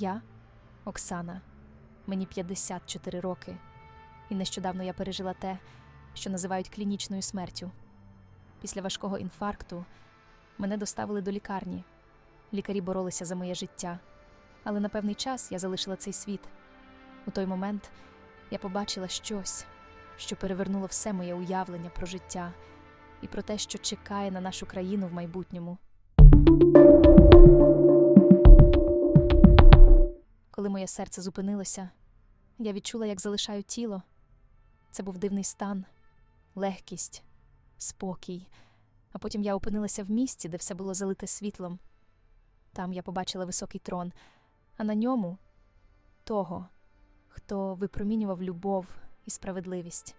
Я Оксана, мені 54 роки, і нещодавно я пережила те, що називають клінічною смертю. Після важкого інфаркту мене доставили до лікарні. Лікарі боролися за моє життя, але на певний час я залишила цей світ. У той момент я побачила щось, що перевернуло все моє уявлення про життя і про те, що чекає на нашу країну в майбутньому. Коли моє серце зупинилося, я відчула, як залишаю тіло. Це був дивний стан, легкість, спокій. А потім я опинилася в місці, де все було залите світлом. Там я побачила високий трон, а на ньому того, хто випромінював любов і справедливість.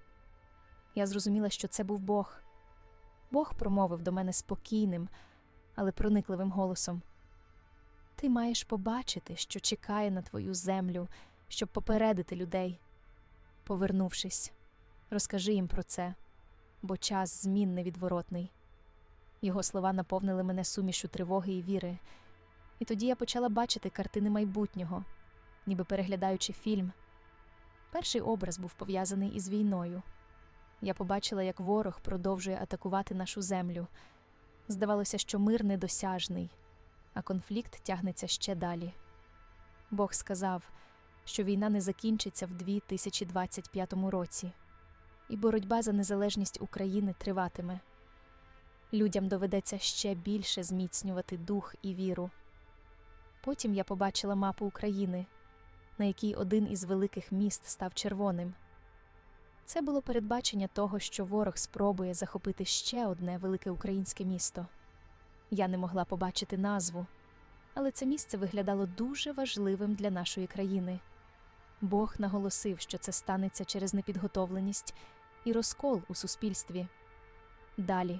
Я зрозуміла, що це був Бог. Бог промовив до мене спокійним, але проникливим голосом. Ти маєш побачити, що чекає на твою землю, щоб попередити людей. Повернувшись, розкажи їм про це, бо час змін невідворотний. Його слова наповнили мене сумішу тривоги і віри, і тоді я почала бачити картини майбутнього, ніби переглядаючи фільм. Перший образ був пов'язаний із війною. Я побачила, як ворог продовжує атакувати нашу землю. Здавалося, що мир недосяжний, а конфлікт тягнеться ще далі. Бог сказав, що війна не закінчиться в 2025 році, і боротьба за незалежність України триватиме. Людям доведеться ще більше зміцнювати дух і віру. Потім я побачила мапу України, на якій один із великих міст став червоним. Це було передбачення того, що ворог спробує захопити ще одне велике українське місто. Я не могла побачити назву, але це місце виглядало дуже важливим для нашої країни. Бог наголосив, що це станеться через непідготовленість і розкол у суспільстві. Далі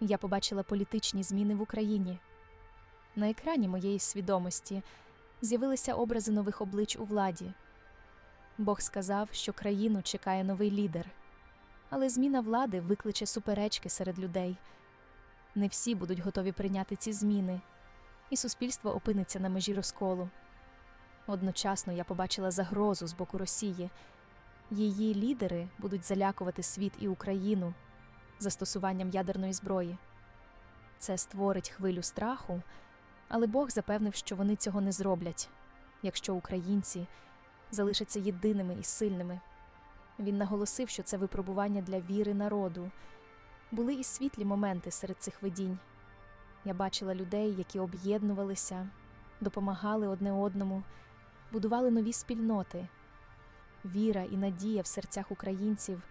я побачила політичні зміни в Україні. На екрані моєї свідомості з'явилися образи нових облич у владі. Бог сказав, що країну чекає новий лідер, але зміна влади викличе суперечки серед людей. Не всі будуть готові прийняти ці зміни, і суспільство опиниться на межі розколу. Одночасно я побачила загрозу з боку Росії. Її лідери будуть залякувати світ і Україну застосуванням ядерної зброї. Це створить хвилю страху, але Бог запевнив, що вони цього не зроблять, якщо українці залишаться єдиними і сильними. Він наголосив, що це випробування для віри народу. Були і світлі моменти серед цих видінь. Я бачила людей, які об'єднувалися, допомагали одне одному, будували нові спільноти. Віра і надія в серцях українців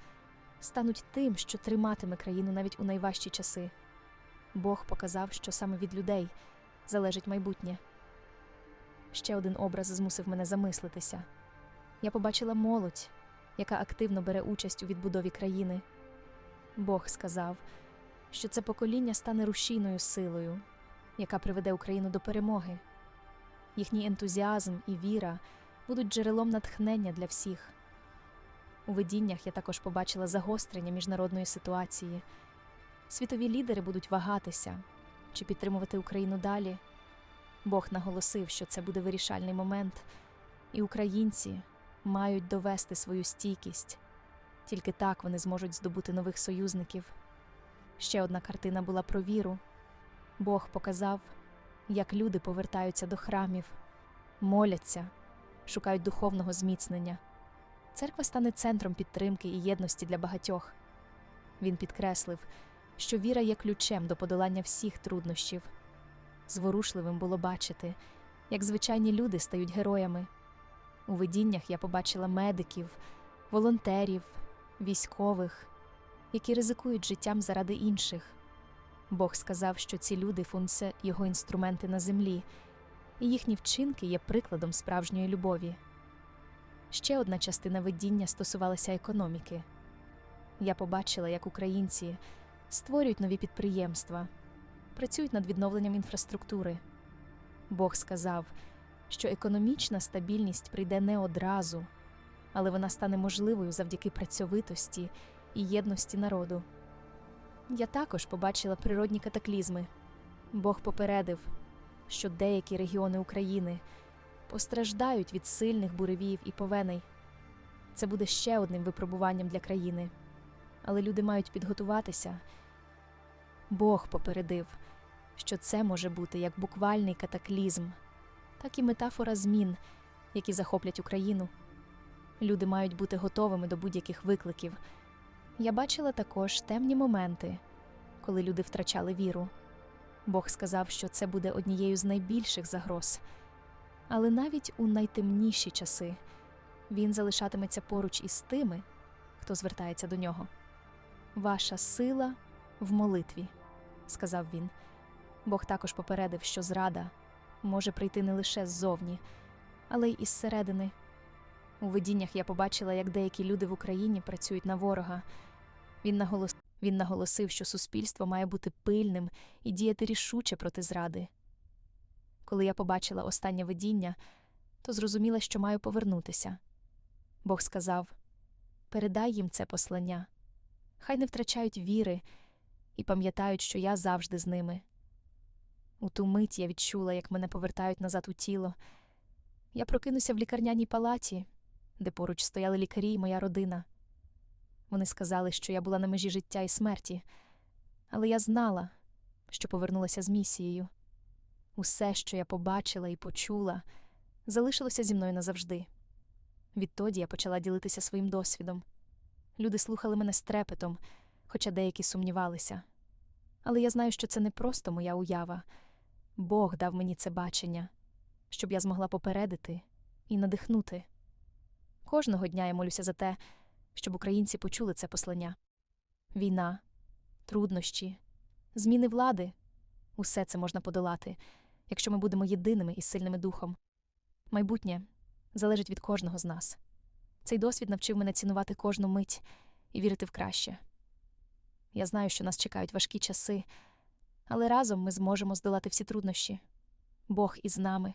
стануть тим, що триматиме країну навіть у найважчі часи. Бог показав, що саме від людей залежить майбутнє. Ще один образ змусив мене замислитися. Я побачила молодь, яка активно бере участь у відбудові країни. Бог сказав, що це покоління стане рушійною силою, яка приведе Україну до перемоги. Їхній ентузіазм і віра будуть джерелом натхнення для всіх. У видіннях я також побачила загострення міжнародної ситуації. Світові лідери будуть вагатися чи підтримувати Україну далі. Бог наголосив, що це буде вирішальний момент, і українці мають довести свою стійкість. Тільки так вони зможуть здобути нових союзників. Ще одна картина була про віру. Бог показав, як люди повертаються до храмів, моляться, шукають духовного зміцнення. Церква стане центром підтримки і єдності для багатьох. Він підкреслив, що віра є ключем до подолання всіх труднощів. Зворушливим було бачити, як звичайні люди стають героями. У видіннях я побачила медиків, волонтерів, військових, які ризикують життям заради інших. Бог сказав, що ці люди функція його інструменти на землі, і їхні вчинки є прикладом справжньої любові. Ще одна частина видіння стосувалася економіки. Я побачила, як українці створюють нові підприємства, працюють над відновленням інфраструктури. Бог сказав, що економічна стабільність прийде не одразу, але вона стане можливою завдяки працьовитості і єдності народу. Я також побачила природні катаклізми. Бог попередив, що деякі регіони України постраждають від сильних буревіїв і повеней. Це буде ще одним випробуванням для країни. Але люди мають підготуватися. Бог попередив, що це може бути як буквальний катаклізм, так і метафора змін, які захоплять Україну. Люди мають бути готовими до будь-яких викликів. Я бачила також темні моменти, коли люди втрачали віру. Бог сказав, що це буде однією з найбільших загроз. Але навіть у найтемніші часи він залишатиметься поруч із тими, хто звертається до нього. Ваша сила в молитві, сказав він. Бог також попередив, що зрада може прийти не лише ззовні, але й із середини. У видіннях я побачила, як деякі люди в Україні працюють на ворога. Він наголос... він наголосив, що суспільство має бути пильним і діяти рішуче проти зради. Коли я побачила останнє видіння, то зрозуміла, що маю повернутися. Бог сказав передай їм це послання. Хай не втрачають віри і пам'ятають, що я завжди з ними. У ту мить я відчула, як мене повертають назад у тіло. Я прокинуся в лікарняній палаті, де поруч стояли лікарі і моя родина. Вони сказали, що я була на межі життя і смерті, але я знала, що повернулася з місією. Усе, що я побачила і почула, залишилося зі мною назавжди. Відтоді я почала ділитися своїм досвідом. Люди слухали мене з трепетом, хоча деякі сумнівалися. Але я знаю, що це не просто моя уява. Бог дав мені це бачення, щоб я змогла попередити і надихнути. Кожного дня я молюся за те, щоб українці почули це послання. Війна, труднощі, зміни влади усе це можна подолати, якщо ми будемо єдиними і сильними духом. Майбутнє залежить від кожного з нас. Цей досвід навчив мене цінувати кожну мить і вірити в краще. Я знаю, що нас чекають важкі часи, але разом ми зможемо здолати всі труднощі. Бог із нами,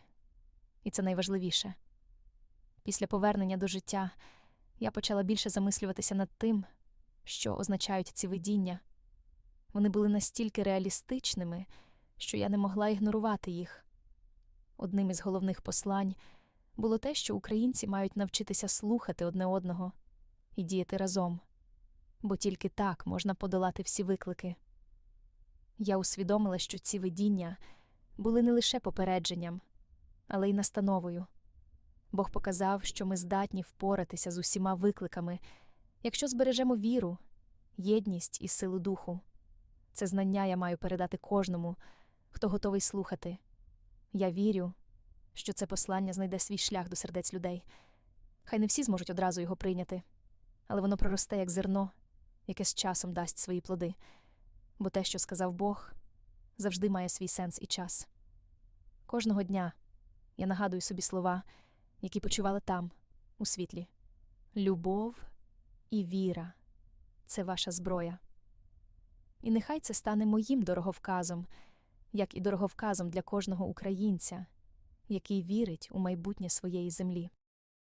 і це найважливіше. Після повернення до життя я почала більше замислюватися над тим, що означають ці видіння. Вони були настільки реалістичними, що я не могла ігнорувати їх. Одним із головних послань було те, що українці мають навчитися слухати одне одного і діяти разом, бо тільки так можна подолати всі виклики. Я усвідомила, що ці видіння були не лише попередженням, але й настановою. Бог показав, що ми здатні впоратися з усіма викликами, якщо збережемо віру, єдність і силу духу. Це знання я маю передати кожному, хто готовий слухати. Я вірю, що це послання знайде свій шлях до сердець людей. Хай не всі зможуть одразу його прийняти, але воно проросте як зерно, яке з часом дасть свої плоди. Бо те, що сказав Бог, завжди має свій сенс і час. Кожного дня я нагадую собі слова, які почували там, у світлі. Любов і віра це ваша зброя. І нехай це стане моїм дороговказом, як і дороговказом для кожного українця, який вірить у майбутнє своєї землі.